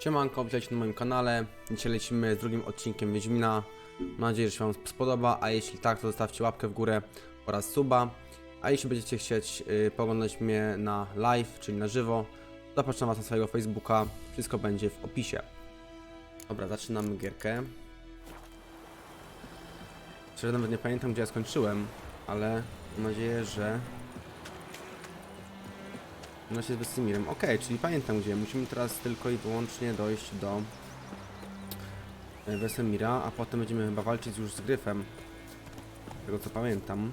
Siemanko, witajcie na moim kanale. Dzisiaj lecimy z drugim odcinkiem Wiedźmina. Mam nadzieję, że się Wam spodoba, a jeśli tak, to zostawcie łapkę w górę oraz suba. A jeśli będziecie chcieć y, poglądać mnie na live, czyli na żywo, zapraszam Was na swojego Facebooka. Wszystko będzie w opisie. Dobra, zaczynamy gierkę. Szczerze nawet nie pamiętam, gdzie ja skończyłem, ale mam nadzieję, że no się z Westymirem. Okej, czyli pamiętam gdzie. Musimy teraz tylko i wyłącznie dojść do e, Wesemira, a potem będziemy chyba walczyć już z Gryfem. Z tego co pamiętam.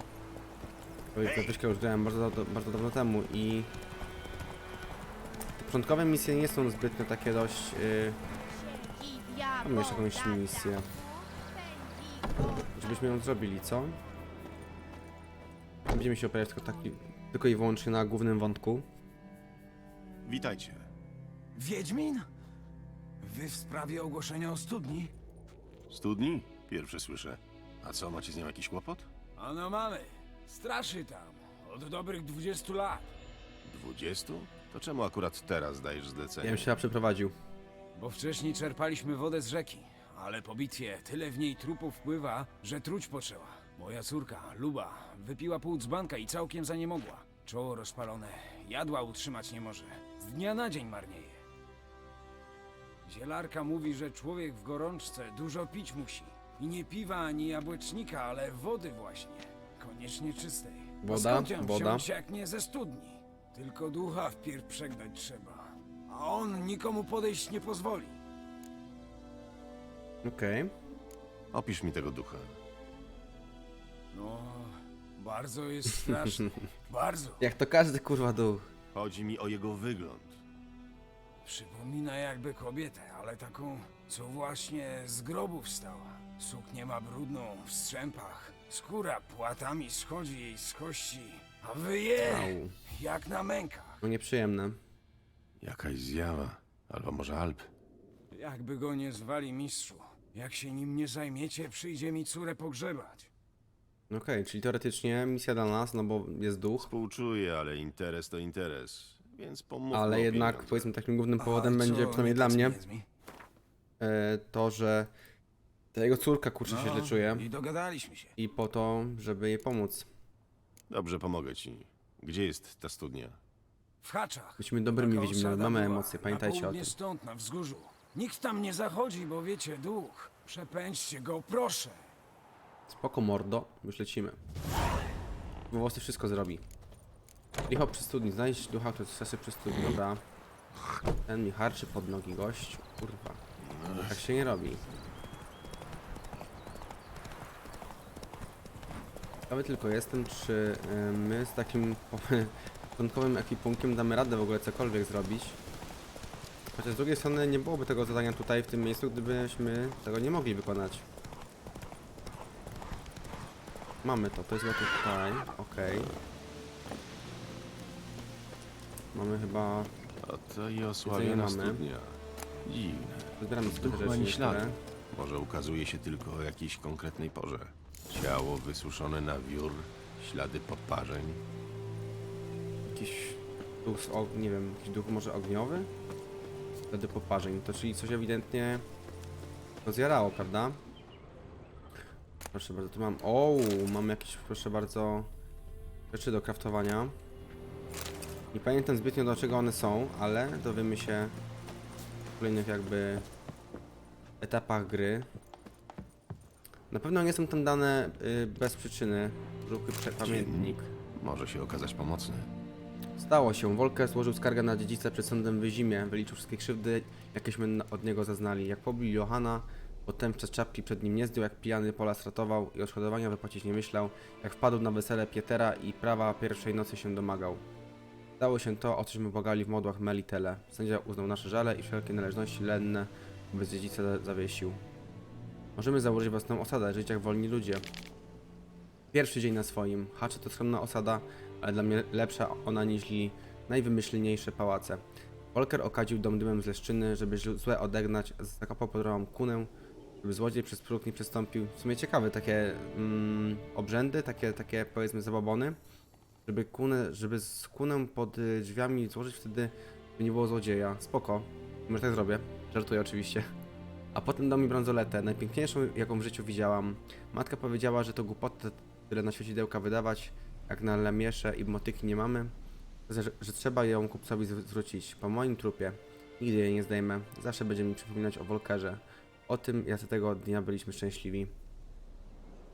Wyśkę już grałem bardzo, bardzo dawno temu i te początkowe misje nie są zbytnio takie dość... Yy, Mam jeszcze jakąś misję. żebyśmy ją zrobili, co? Będziemy się opierać tylko, taki, tylko i wyłącznie na głównym wątku. Witajcie. Wiedźmin? Wy w sprawie ogłoszenia o studni? Studni? Pierwsze słyszę. A co, macie z nią jakiś kłopot? Ano mamy. Straszy tam. Od dobrych 20 lat. Dwudziestu? To czemu akurat teraz dajesz Ja zlecenie? bym się chyba przeprowadził. Bo wcześniej czerpaliśmy wodę z rzeki. Ale po bitwie tyle w niej trupów wpływa, że truć poczęła. Moja córka, Luba, wypiła pół dzbanka i całkiem za nie mogła. Czoło rozpalone. Jadła utrzymać nie może. Z dnia na dzień marnieje. Zielarka mówi, że człowiek w gorączce dużo pić musi. I nie piwa ani jabłecznika, ale wody właśnie. Koniecznie czystej. Woda, skąd ją woda. wziąć, jak nie ze studni? Tylko ducha wpierw przegnać trzeba. A on nikomu podejść nie pozwoli. Okej. Opisz mi tego ducha. No, bardzo jest straszny. bardzo. Jak to każdy kurwa duch. Chodzi mi o jego wygląd. Przypomina jakby kobietę, ale taką, co właśnie z grobu wstała. Suknię ma brudną, w strzępach. Skóra płatami schodzi jej z kości. A wyje, Au. jak na mękach. No nieprzyjemne. Jakaś zjawa. Albo może Alp. Jakby go nie zwali mistrzu. Jak się nim nie zajmiecie, przyjdzie mi córę pogrzebać. Okej, czyli teoretycznie misja dla nas, no bo jest duch, Współczuję, ale interes to interes. Więc pomówmy ale jednak powiedzmy takim głównym powodem A będzie, co przynajmniej nie dla tak z mnie, pieniędzmi? e, to, że ta jego córka kurczę się źle czuje No, I dogadaliśmy się. i po to, żeby jej pomóc. Dobrze, pomogę ci. Gdzie jest ta studnia? W haczach. Bądźmy dobrymi Taka wiedźminami, osada mamy była, emocje, pamiętajcie na o tym. południe stąd, na wzgórzu. Nikt tam nie zachodzi, bo wiecie, duch. Przepędźcie go, proszę. Spoko mordo, już lecimy. Włosy wszystko zrobi. Licho przy studni, znajdź ducha, który stresy przy studni, dobra. Ten mi harczy pod nogi, gość. Kurwa. Tak się nie robi. Ciekawy tylko jestem, czy my z takim po- początkowym ekwipunkiem damy radę w ogóle cokolwiek zrobić. Chociaż z drugiej strony nie byłoby tego zadania tutaj w tym miejscu, gdybyśmy tego nie mogli wykonać. Mamy to, to jest chyba tutaj, okej. Mamy chyba... Oto i osławiona mamy. studnia. Dziwne. Zbieramy sobie Duch ma rzeczy śladu. niektóre. Może ukazuje się tylko o jakiejś konkretnej porze. Ciało wysuszone na wiór, ślady poparzeń. Jakiś duch, z og- nie wiem, jakiś duch może ogniowy? Wtedy poparzeń, to czyli coś ewidentnie go zjarało, prawda? Proszę bardzo, tu mam, o, mam jakieś, proszę bardzo, rzeczy do kraftowania. Nie pamiętam zbytnio do czego one są, ale dowiemy się w kolejnych jakby etapach gry. Na pewno nie są tam dane y, bez przyczyny. Prze- pamiętnik. Może się okazać pomocny. Stało się. Wolker złożył skargę na dziedzicę przed sądem w Wyzimie. Wyliczył wszystkie krzywdy, jakieśmy od niego zaznali. Jak pobił Johana, potem przez czapki przed nim nie zdjął, jak pijany Pola stratował i odszkodowania wypłacić nie myślał, jak wpadł na wesele Pietera i prawa pierwszej nocy się domagał. Stało się to, o cośmy błagali w modłach Melitele. Sędzia uznał nasze żale i wszelkie należności lenne wobec dziedzica za- zawiesił. Możemy założyć własną osadę, żyć jak wolni ludzie. Pierwszy dzień na swoim. Hacze to skromna osada, ale dla mnie lepsza ona niż najwymyślniejsze pałace. Volker okadził dom dymem z leszczyny, żeby złe odegnać, zakopał pod rową kunę, żeby złodziej przez próg nie przestąpił. W sumie ciekawe takie mm, obrzędy, takie, takie powiedzmy zabobony, żeby kunę, żeby z kunę pod y, drzwiami złożyć wtedy, by nie było złodzieja. Spoko, może tak zrobię. Żartuję oczywiście. A potem dał mi bransoletę, najpiękniejszą, jaką w życiu widziałam. Matka powiedziała, że to głupota tyle na świecidełka wydawać, jak na lemiesze i motyki nie mamy, że, że trzeba ją kupcowi zw- zwrócić. Po moim trupie. Nigdy jej nie zdejmę. Zawsze będzie mi przypominać o Volkerze. O tym, jacy tego dnia byliśmy szczęśliwi.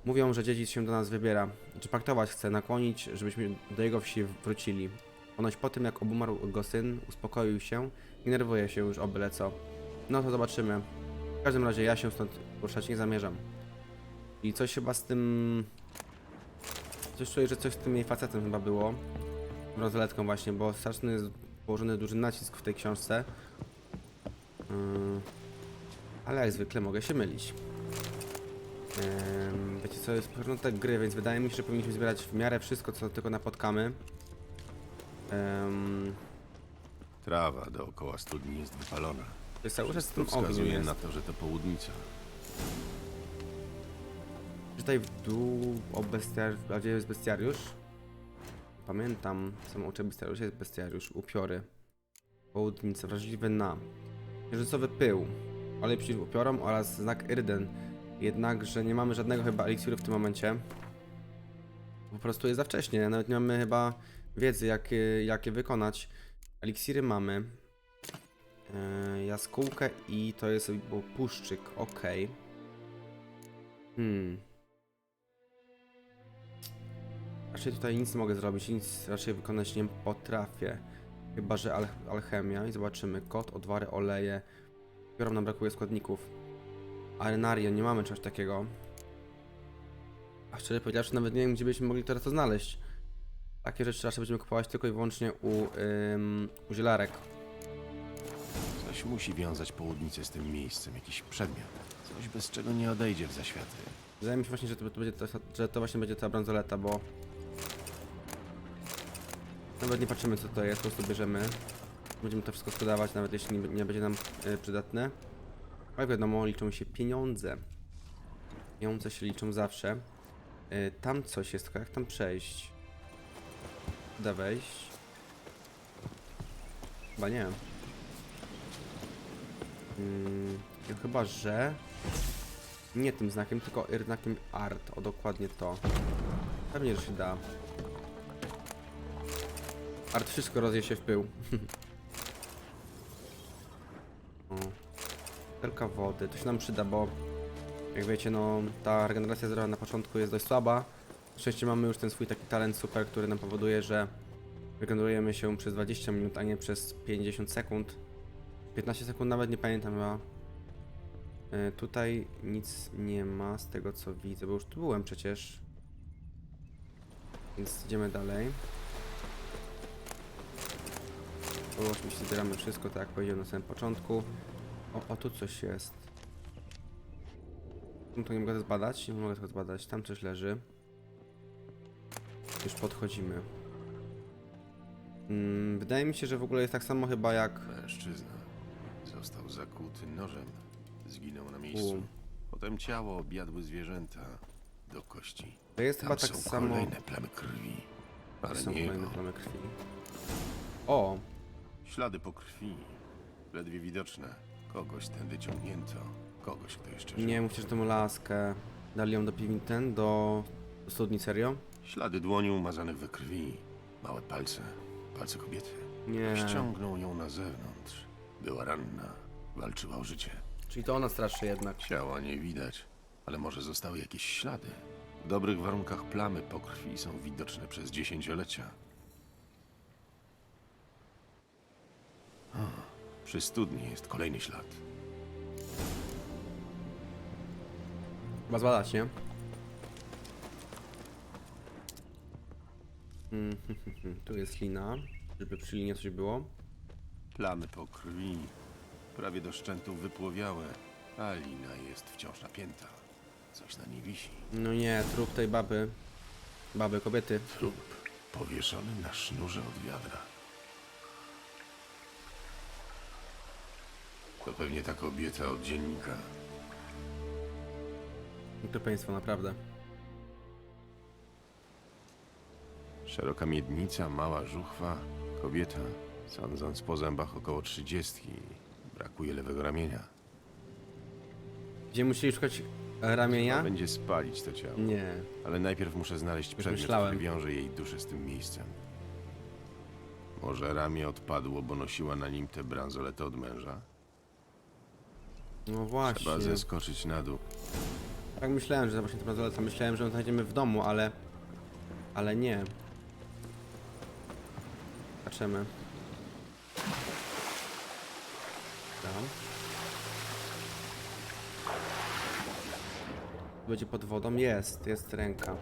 Mówią, że dziedzic się do nas wybiera. Czy paktować chce, nakłonić, żebyśmy do jego wsi wrócili. Ponoć po tym, jak obumarł go syn, uspokoił się i nerwuje się już o byle co. No to zobaczymy. W każdym razie ja się stąd ruszać nie zamierzam. I coś chyba z tym... Coś czuję, że coś z tym jej facetem chyba było. Bransoletką właśnie, bo straszny jest położony duży nacisk w tej książce. Yy, ale jak zwykle mogę się mylić. Em, wiecie co, jest początek gry, więc wydaje mi się, że powinniśmy zbierać w miarę wszystko, co tylko napotkamy. Um, Trawa dookoła studni jest wypalona. to jest cały czas ten ogień wskazuje jest. na to, że to południca. Czytaj w dół o bestiariusz, a gdzie jest bestiariusz? Pamiętam, sam uczę bestiariusz, jest bestiariusz, upiory. Południce, wrażliwy na. Księżycowy pył, olej przeciw upiorom oraz znak Irden. Jednakże nie mamy żadnego chyba eliksiru w tym momencie. Po prostu jest za wcześnie, nawet nie mamy chyba wiedzy jakie, jakie wykonać. Eliksiry mamy. Yy, jaskółkę i to jest był puszczyk, okej. Hmm. Raczej tutaj nic nie mogę zrobić, nic raczej wykonać nie potrafię. Chyba, że al alchemia i zobaczymy. Kot, odwary, oleje. Dopiero nam brakuje składników. Arenaria, nie mamy czegoś takiego. A szczerze powiedziawszy, nawet nie wiem, gdzie byśmy mogli teraz to znaleźć. Takie rzeczy raczej będziemy kupować tylko i wyłącznie u, ym, u zielarek. Coś musi wiązać południcę z tym miejscem, jakiś przedmiot. Coś, bez czego nie odejdzie w zaświaty. Wydaje mi się właśnie, że to, to będzie to, że to właśnie będzie ta bransoleta, bo nawet nie patrzymy co to jest, po prostu bierzemy. Będziemy to wszystko sprzedawać, nawet jeśli nie, nie będzie nam y, przydatne. Ale wiadomo, liczą się pieniądze. Pieniądze się liczą zawsze. Y, tam coś jest, tylko jak tam przejść? Da wejść? Chyba nie. Mm, chyba, że... Nie tym znakiem, tylko znakiem art. O, dokładnie to. Pewnie, że się da. Art wszystko rozje się w pył. Butelka wody. To się nam przyda, bo jak wiecie, no ta regeneracja zdrowia na początku jest dość słaba. Na szczęście mamy już ten swój taki talent super, który nam powoduje, że regenerujemy się przez 20 minut, a nie przez 50 sekund. 15 sekund nawet nie pamiętam chyba. E, Tutaj nic nie ma z tego co widzę, bo już tu byłem przecież. Więc idziemy dalej. Tu oczywiście zbieramy wszystko, tak jak powiedziałem na samym początku. O, o tu coś jest. No to nie mogę zbadać, nie mogę tego zbadać. Tam coś leży. Już podchodzimy. Mm, wydaje mi się, że w ogóle jest tak samo chyba jak... Mężczyzna został zakuty nożem. Zginął na miejscu. U. Potem ciało objadły zwierzęta do kości. To jest Tam chyba tak są samo... kolejne plamy krwi. Ale są nie kolejne jego. plamy krwi. O, Ślady po krwi. Ledwie widoczne. Kogoś tędy ciągnięto. Kogoś, kto jeszcze żył. nie że tę laskę dali ją do piwnicy, ten, do, do studni, serio? Ślady dłoni umazanych we krwi. Małe palce. Palce kobiety. Nie. Ściągnął ją na zewnątrz. Była ranna. Walczyła o życie. Czyli to ona straszy jednak. Ciała nie widać, ale może zostały jakieś ślady. W dobrych warunkach plamy po krwi są widoczne przez dziesięciolecia. A, przy studni jest kolejny ślad. Chyba zbadać, nie? Mm, tu jest lina, żeby przy linie coś było. Plamy po krwi, prawie do szczętów wypłowiałe, a lina jest wciąż napięta. Coś na niej wisi. No nie, trup tej baby. Baby, kobiety. Trup powieszony na sznurze od wiadra. To pewnie ta kobieta od dziennika. Okropieństwo, naprawdę. Szeroka miednica, mała żuchwa, kobieta, sądząc po zębach około trzydziestki. Brakuje lewego ramienia. Gdzie musieli szukać ramienia? Będzie spalić to ciało. Nie. Ale najpierw muszę znaleźć przedmiot, myślałem. który wiąże jej duszę z tym miejscem. Może ramię odpadło, bo nosiła na nim tę bransoletę od męża? No właśnie. Trzeba zeskoczyć na dół. Tak myślałem, że właśnie to bransoleta. Myślałem, że ją znajdziemy w domu, ale... Ale nie. Zobaczymy. Tam. Będzie pod wodą? Jest, jest ręka.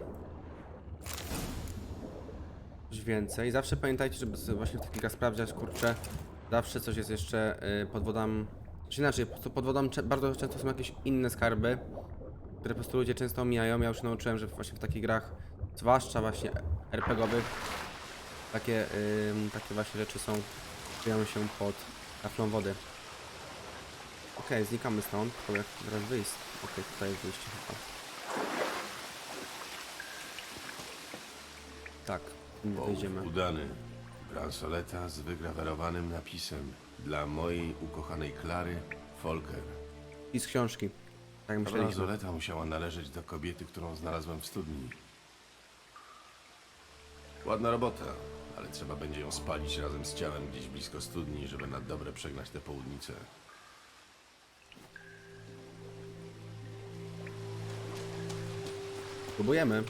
Coś więcej. Zawsze pamiętajcie, żeby sobie właśnie w takich grach sprawdzać, kurczę, zawsze coś jest jeszcze y, pod wodą. Czy inaczej, po pod wodą cze- bardzo często są jakieś inne skarby, które po prostu ludzie często omijają. Ja już się nauczyłem, że właśnie w takich grach, zwłaszcza właśnie RPGowych, takie, ym, takie właśnie rzeczy są, kryją się pod taflą wody. Okej, znikamy stąd, tylko jak teraz wyjść? Okej, tutaj jest wyjście chyba. Tak, Połów wyjdziemy. udany. Bransoleta z wygrawerowanym napisem Dla mojej ukochanej Klary, Folker. I z książki. Tak Ta myśleliśmy. bransoleta musiała należeć do kobiety, którą znalazłem w studni. Ładna robota, ale trzeba będzie ją spalić razem z ciałem gdzieś blisko studni, żeby na dobre przegnać tę południcę. Próbujemy.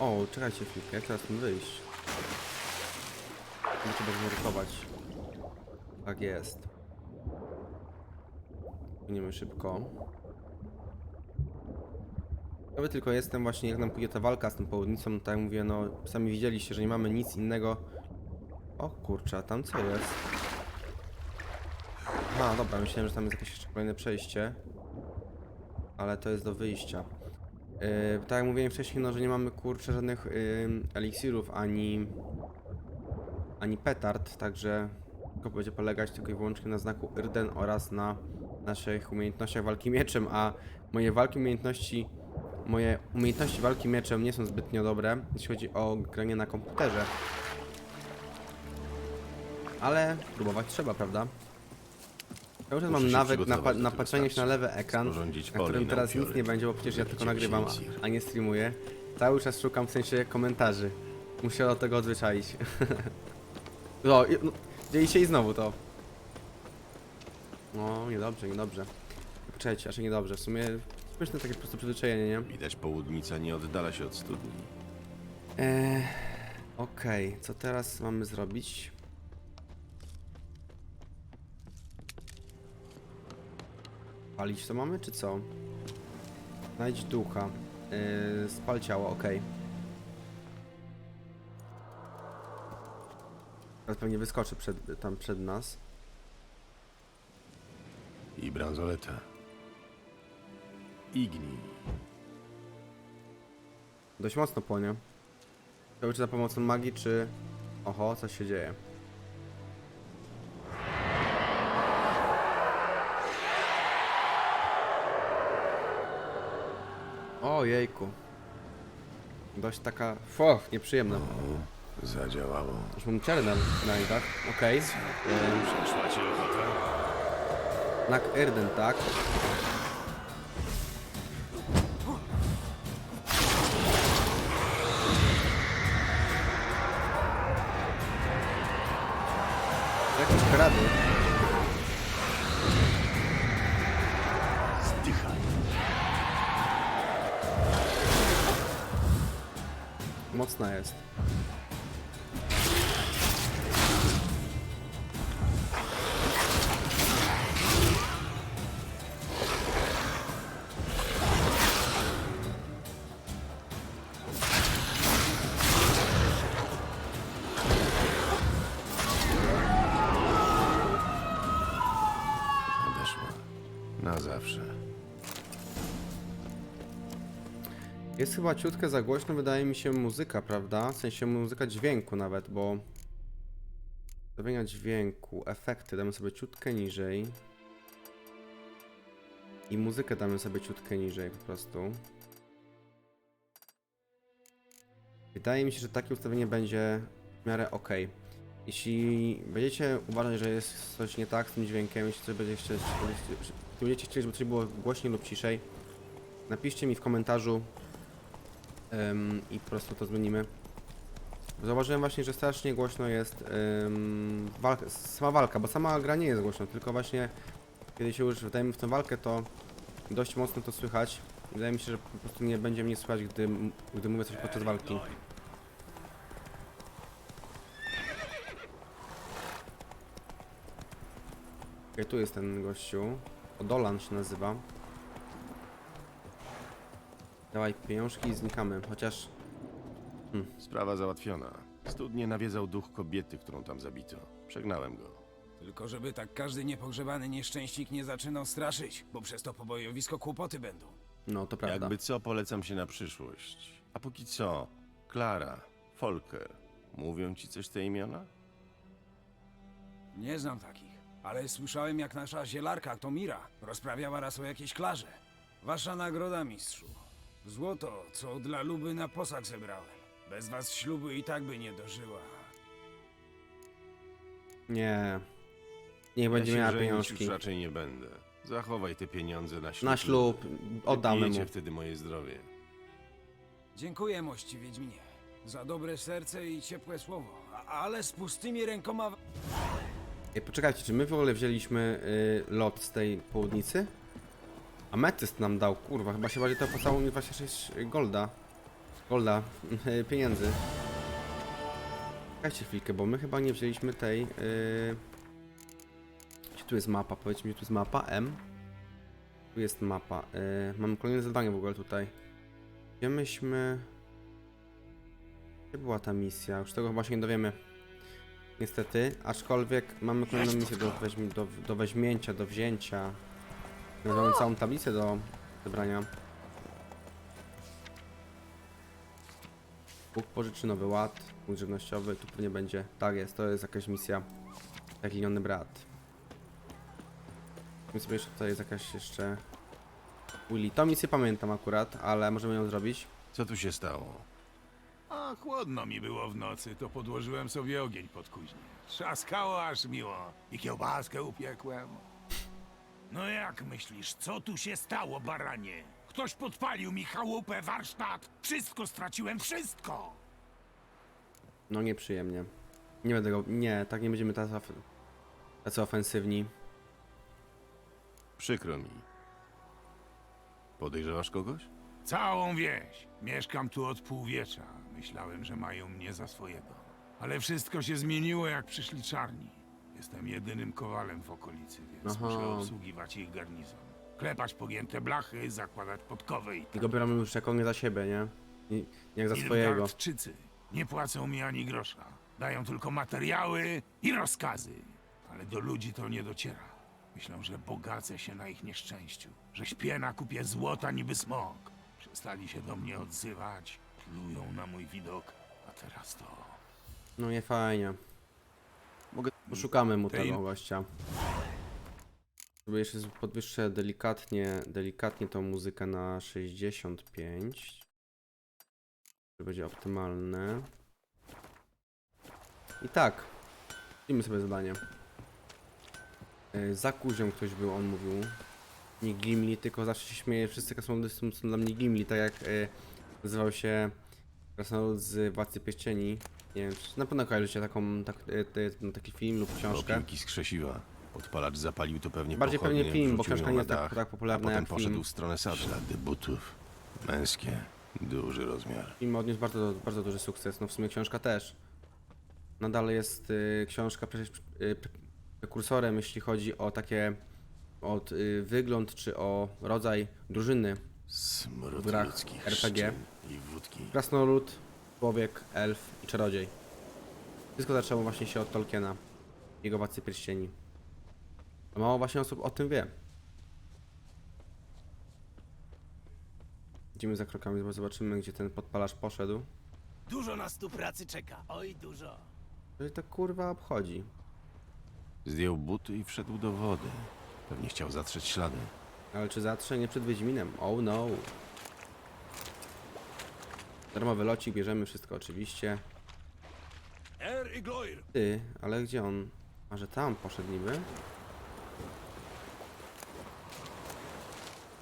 O, czekajcie chwilkę, jak teraz tym wyjść? Nie trzeba zmorykować. Tak jest. Płyniemy szybko. Ciekawy tylko jestem właśnie, jak nam pójdzie ta walka z tą południcą, no tak jak mówię, no sami widzieliście, że nie mamy nic innego. O kurczę, a tam co jest? Aha, dobra, myślałem, że tam jest jakieś jeszcze kolejne przejście. Ale to jest do wyjścia. Yy, tak jak mówiłem wcześniej, no, że nie mamy kurczę żadnych yy, eliksirów ani ani petard, także tylko będzie polegać tylko i wyłącznie na znaku Irden oraz na naszych umiejętnościach walki mieczem, a moje walki umiejętności moje umiejętności walki mieczem nie są zbytnio dobre, jeśli chodzi o granie na komputerze. Ale próbować trzeba, prawda? Cały czas Muszę mam się nawyk na, przygotować pa- do na tego patrzenie się na lewy ekran, na którym teraz nic nie będzie, bo przecież ja tylko nagrywam, a nie streamuję. Cały czas szukam w sensie komentarzy. Muszę do tego odzwyczaić. no, no, dzieje się i znowu to. No, niedobrze, niedobrze. Poczekajcie, aż niedobrze. W sumie śmieszne takie po prostu przyzwyczajenie, nie? Widać, południca nie oddala się od studni. Eee, Okej, co teraz mamy zrobić? Palić to mamy, czy co? Znajdź ducha. Eee, spal ciało, okej. Teraz pewnie wyskoczy przed, tam przed nas. I bransoleta. Ignij. Dość mocno płonie. To czy za pomocą magii, czy... Oho, coś się dzieje. O jejku. Dość taka... Foch, nieprzyjemna. Zadziałało. Już mam ciarę na, na niej, tak? Okej. Ym, Przeszła ci ochota? Nak Erden, tak? Zawsze. Jest chyba ciutkę za głośno, wydaje mi się, muzyka, prawda? W sensie muzyka dźwięku nawet, bo... Ustawienia dźwięku, efekty damy sobie ciutkę niżej. I muzykę damy sobie ciutkę niżej po prostu. Wydaje mi się, że takie ustawienie będzie w miarę ok. Jeśli będziecie uważać, że jest coś nie tak z tym dźwiękiem, jeśli coś będziecie jeśli będziecie chcieli, żeby coś było głośniej lub ciszej, napiszcie mi w komentarzu em, i po prostu to zmienimy. Zauważyłem właśnie, że strasznie głośno jest em, walka, sama walka, bo sama gra nie jest głośno, tylko właśnie kiedy się już wdajemy w tę walkę, to dość mocno to słychać. Wydaje mi się, że po prostu nie będzie mnie słychać, gdy, gdy mówię coś podczas walki. Okej, tu jest ten gościu. Odolan się nazywa. Dawaj pieniążki i znikamy, chociaż Sprawa załatwiona. Studnie nawiedzał duch kobiety, którą tam zabito. Przegnałem go. Tylko żeby tak każdy niepogrzebany nieszczęśnik nie zaczynał straszyć, bo przez to pobojowisko kłopoty będą. no to prawda. Jakby co, polecam się na przyszłość. A póki co, Klara, Folker, mówią ci coś te imiona? Nie znam takich, ale słyszałem jak nasza zielarka Tomira rozprawiała raz o jakiejś klarze. Wasza nagroda, mistrzu. Złoto, co dla Luby na posag zebrałem. Bez was ślubu i tak by nie dożyła. Nie. Niech będzie ja się miała żenić pieniążki. już raczej nie będę. Zachowaj te pieniądze na ślub. Na ślub, oddamy mu. Wtedy moje zdrowie. Dziękuję, mości Wiedźminie, za dobre serce i ciepłe słowo. A, ale z pustymi rękoma... Ej, poczekajcie, czy my w ogóle wzięliśmy y, lot z tej południcy? Ametyst nam dał, kurwa, chyba się bardziej to opłacało mi 26 golda. Golda, y, pieniędzy. Czekajcie chwilkę, bo my chyba nie wzięliśmy tej... Y... Gdzie tu jest mapa? Powiedzcie mi, tu jest mapa M. Tu jest mapa. Y... Mamy kolejne zadanie w ogóle tutaj. Gdzie myśmy... Gdzie była ta misja? Już tego chyba się nie dowiemy. Niestety, aczkolwiek mamy kolejną misję do, weźmi, do, do weźmięcia, do wzięcia. Mamy całą tablicę do zebrania. Bóg pożyczynowy ład, punkt żywnościowy, tu pewnie będzie. Tak jest, to jest jakaś misja. Zaginiony brat. My sobie jeszcze tutaj jest jakaś jeszcze... Willy. To misję pamiętam akurat, ale możemy ją zrobić. Co tu się stało? Chłodno mi było w nocy, to podłożyłem sobie ogień pod kuźnię. Trzaskało aż miło i kiełbaskę upiekłem. No jak myślisz, co tu się stało, baranie? Ktoś podpalił mi chałupę, warsztat. Wszystko straciłem, wszystko! No nieprzyjemnie. Nie będę go... Nie, tak nie będziemy tacy, of... tacy ofensywni. Przykro mi. Podejrzewasz kogoś? Całą wieś. Mieszkam tu od półwiecza. Myślałem, że mają mnie za swojego. Ale wszystko się zmieniło, jak przyszli czarni. Jestem jedynym kowalem w okolicy, więc Aha. muszę obsługiwać ich garnizon. Klepać pogięte blachy, zakładać podkowy i I go biorą już jako nie za siebie, nie? Nie jak za swojego. Nilfgaardczycy nie płacą mi ani grosza. Dają tylko materiały i rozkazy. Ale do ludzi to nie dociera. Myślą, że bogacę się na ich nieszczęściu. Że śpię na kupie złota niby smok. Przestali się do mnie odzywać. Plują na mój widok. A teraz to... No nie fajnie. Mogę... Poszukamy mu Tej- tego gościa. Sobie jeszcze podwyższę delikatnie, delikatnie tą muzykę na 65. To będzie optymalne. I tak. Robimy sobie zadanie. E, Za kuzią ktoś był, on mówił. Nie Gimli, tylko zawsze się śmieje. Wszyscy krasnoludy są, są dla mnie Gimli, tak jak e, nazywał się krasnolud z Władcy Pierścieni. Nie wiem, czy na pewno kojarzycie taką, tak, e, e, taki film lub książkę. Opilki z krzesiwa. Odpalacz zapalił to pewnie Bardziej pochodnie, pewnie film, bo wrzucił książka ją nie jest na tak- dach, tak popularna a potem jak poszedł film. w stronę. Ślady butów. Męskie. Duży rozmiar. Film odniósł bardzo, bardzo duży sukces, no w sumie książka też. Nadal jest y, książka przecież y, pre- prekursorem, jeśli chodzi o takie od y, wygląd czy o rodzaj drużyny. Smród W grach ludzkich RPG. szczyn i wódki. Krasnolud, człowiek, elf i czarodziej. Wszystko zaczęło właśnie się od Tolkiena, jego Władcy Pierścieni. A mało właśnie osób o tym wie. Idziemy za krokami, bo zobaczymy gdzie ten podpalacz poszedł. Dużo nas tu pracy czeka, oj dużo. To to kurwa obchodzi. Zdjął buty i wszedł do wody. Pewnie chciał zatrzeć ślady. Ale czy zatrze nie przed Wiedźminem? Oh no. Darmowy locik, bierzemy wszystko oczywiście. Er i Gloir. Ty, ale gdzie on? A że tam poszedł niby?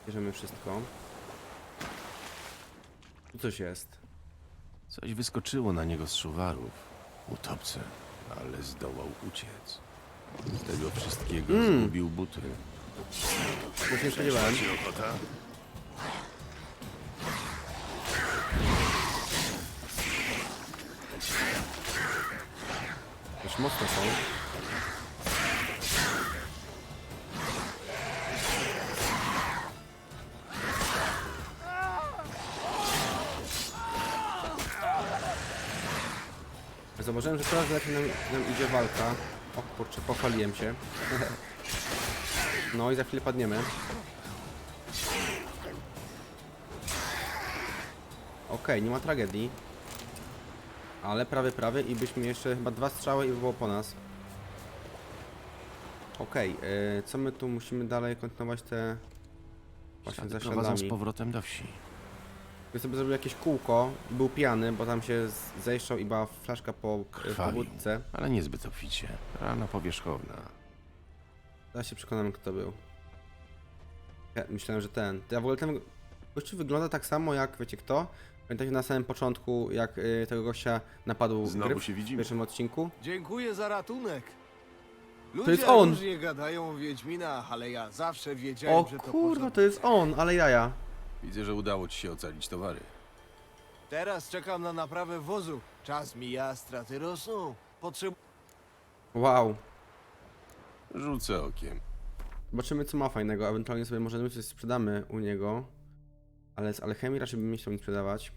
Bierzemy wszystko. Tu coś jest. Coś wyskoczyło na niego z szuwarów. Utopce, ale zdołał uciec. Z tego wszystkiego Mm. zgubił buty. Bo się nie spodziewałem. ochota? Już mocno są. Zauważyłem, że coraz lepiej nam, nam idzie walka. O kurczę, pochwaliłem się. No i za chwilę padniemy. Okej, nie ma tragedii. Ale prawie, prawie i byśmy jeszcze chyba dwa strzały i by było po nas. Okej, e, co my tu musimy dalej kontynuować te... Właśnie za prowadzą z śladami. powrotem do wsi. Ja sobie zrobił jakieś kółko i był pijany, bo tam się z- zejszał i była flaszka po, e, po Krwawił, ale niezbyt obficie. Rana powierzchowna. Zaraz się przekonamy kto był. Ja myślałem, że ten. Ja w ogóle ten gościu wygląda tak samo jak wiecie kto? Pamiętacie na samym początku jak y, tego gościa napadł Znowu gryf się w widzimy. pierwszym odcinku? Dziękuję za ratunek. Ludzie jest on. różnie gadają o Wiedźminach, ale ja zawsze wiedziałem, O że to kurwa, to jest on, ale jaja. Widzę, że udało ci się ocalić towary. Teraz czekam na naprawę wozu. Czas mija, straty rosną. Potrzebuję... Wow. Rzucę okiem. Zobaczymy co ma fajnego, ewentualnie sobie może coś sprzedamy u niego. Ale z alchemii raczej bym nie chciał nic sprzedawać.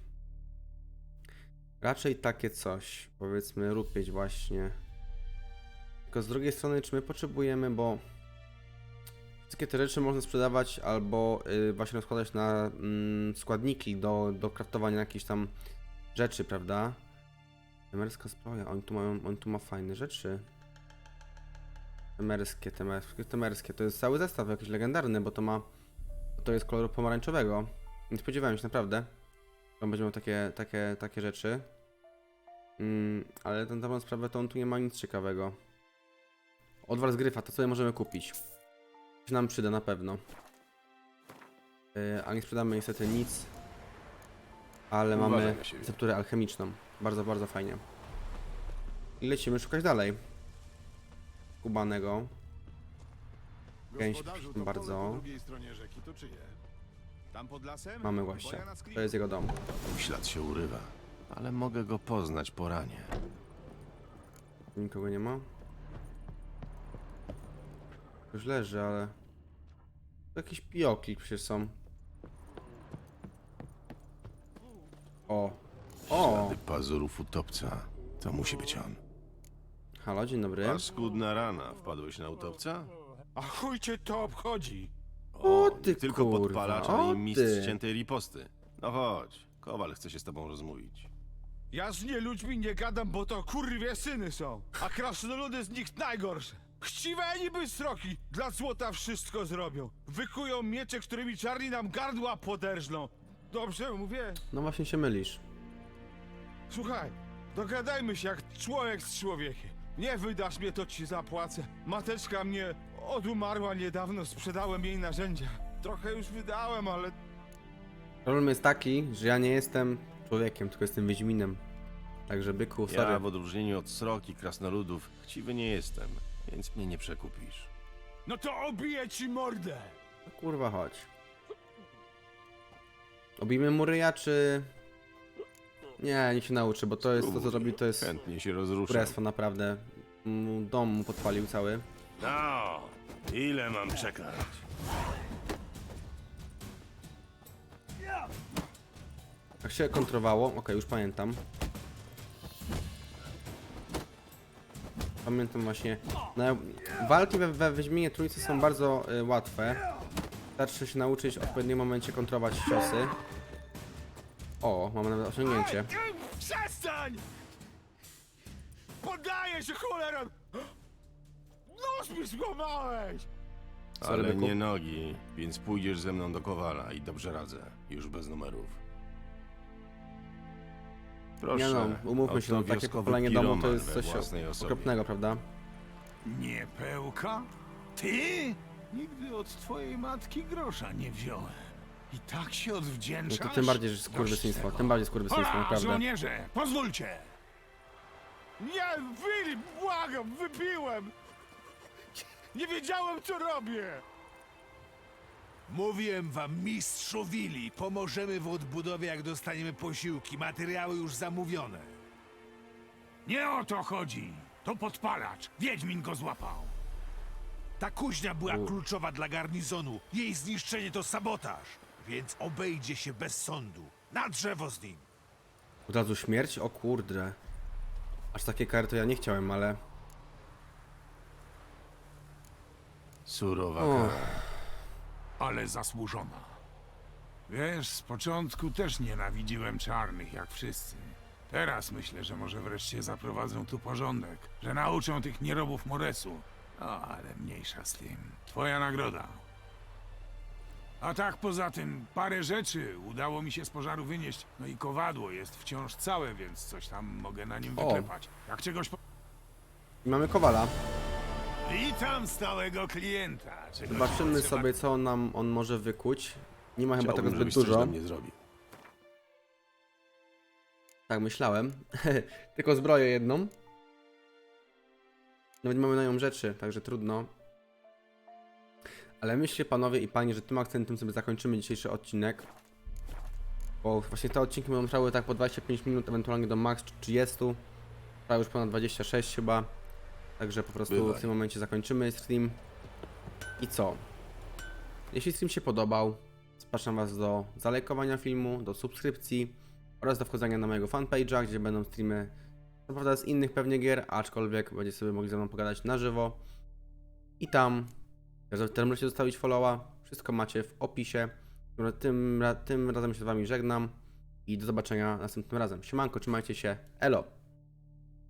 Raczej takie coś, powiedzmy rupieć właśnie. Tylko z drugiej strony, czy my potrzebujemy, bo wszystkie te rzeczy można sprzedawać albo y, właśnie rozkładać na mm, składniki do, do kraftowania jakichś tam rzeczy, prawda? Temerska zbroja, oni tu mają, on tu ma fajne rzeczy. Temerskie, temerskie, temerskie. To jest cały zestaw jakiś legendarny, bo to ma. To jest koloru pomarańczowego. Nie spodziewałem się naprawdę. że On będzie miał takie, takie, takie rzeczy. Mm, ale na dobrą sprawę to on tu nie ma nic ciekawego. Odwar z gryfa, to sobie możemy kupić. To się nam przyda na pewno. Yy, a nie sprzedamy niestety nic. Ale Uważaj mamy na siebie. recepturę alchemiczną. Bardzo, bardzo fajnie. I lecimy szukać dalej. Kubanego. Gęś bardzo. pole po drugiej stronie rzeki to czyje? Tam pod lasem? Mamy właśnie. Bo ja na To jest jego dom. Ślad się urywa, ale mogę go poznać po ranie. Nikogo nie ma. Już leży, ale... To jakieś pioki przecież są. O. O! Ślady pazurów utopca. To musi być on. Halo, dzień dobry. Paskudna rana. Wpadłeś na utopca? A chuj cię to obchodzi? O, ty Tylko kurwa, podpalacz, o ale i mistrz ty. ciętej riposty. No chodź. Kowal chce się z tobą rozmówić. Ja z nie ludźmi nie gadam, bo to kurwie syny są. A krasnoludy z nich najgorsze. Chciwe niby sroki, dla złota wszystko zrobią. Wykują miecze, którymi czarni nam gardła poderżną. Dobrze mówię? No właśnie się mylisz. Słuchaj, dogadajmy się jak człowiek z człowiekiem. Nie wydasz mnie, to ci zapłacę. Mateczka mnie odumarła niedawno, sprzedałem jej narzędzia. Trochę już wydałem, ale Problem jest taki, że ja nie jestem człowiekiem, tylko jestem Wiedźminem. Także byku, sorry. Ja w odróżnieniu od sroki krasnoludów chciwy nie jestem, więc mnie nie przekupisz. no to obiję ci mordę. No Kurwa, chodź. Obijmy muryja, czy... Nie, niech się nauczy, bo to jest to, co robi, to jest Chętnie się rozruszę. królestwo naprawdę. Mu Dom mu podpalił cały. No, ile mam czekać? Jak się kontrowało? Okej, już pamiętam. Pamiętam właśnie. No, walki we, we Wiedźminie Trójcy są bardzo y, łatwe. Wystarczy się nauczyć w odpowiednim momencie kontrolować ciosy. O, mamy nawet osiągnięcie. Ej, Przestań! Poddaję się cholera! Nos mi złamałeś! Ale nie nogi, więc pójdziesz ze mną do Kowala i dobrze radzę. Już bez numerów. Proszę, Nie no, umówmy się, no, oto takie wioskowy popalenie domu to piroman jest we coś własnej osobie. okropnego, prawda? Nie pełka? Ty? Nigdy od twojej matki grosza nie wziąłem. I tak się No odwdzięczasz? to tym bardziej, skurwysyństwo, tym bardziej skurwysyństwo, Hola, naprawdę. żołnierze, pozwólcie! Nie, Filip, błagam, wypiłem! Nie wiedziałem, co robię! Mówiłem wam, mistrzu Willi, pomożemy w odbudowie, jak dostaniemy posiłki. Materiały już zamówione. Nie o to chodzi. To podpalacz. Wiedźmin go złapał. Ta kuźnia była U. kluczowa dla garnizonu. Jej zniszczenie to sabotaż. Więc obejdzie się bez sądu. Na drzewo z nim. Od razu śmierć? O kurde. Aż takie kary to ja nie chciałem, ale... Surowa kara. Ale zasłużona. Wiesz, z początku też nienawidziłem czarnych, jak wszyscy. Teraz myślę, że może wreszcie zaprowadzą tu porządek, że nauczą tych nierobów Moresu. No, ale mniejsza z tym. Twoja nagroda. A tak poza tym, parę rzeczy udało mi się z pożaru wynieść. No i kowadło jest wciąż całe, więc coś tam mogę na nim O. wyklepać. Jak czegoś po... I mamy Kowala. Witam stałego klienta. Zobaczymy sobie, co nam on może wykuć. Nie ma chyba tego zbyt żebyś coś dużo. dla mnie zrobił. Tak myślałem. Tylko zbroję jedną. Nawet nie mamy na nią rzeczy, także trudno. Ale myślę, panowie i panie, że tym akcentem sobie zakończymy dzisiejszy odcinek. Bo właśnie te odcinki będą trwały tak po 25 minut, ewentualnie do max 30. Trwa już ponad 26 chyba. Także po prostu Bywaj. w tym momencie zakończymy stream. I co? Jeśli stream się podobał, zapraszam Was do zalajkowania filmu, do subskrypcji oraz do wchodzenia na mojego fanpage'a, gdzie będą streamy co prawda z innych pewnie gier, aczkolwiek będziecie sobie mogli ze mną pogadać na żywo. I tam też możecie zostawić followa. Wszystko macie w opisie. Tym, tym razem się z Wami żegnam i do zobaczenia następnym razem. Siemanko, trzymajcie się. Elo!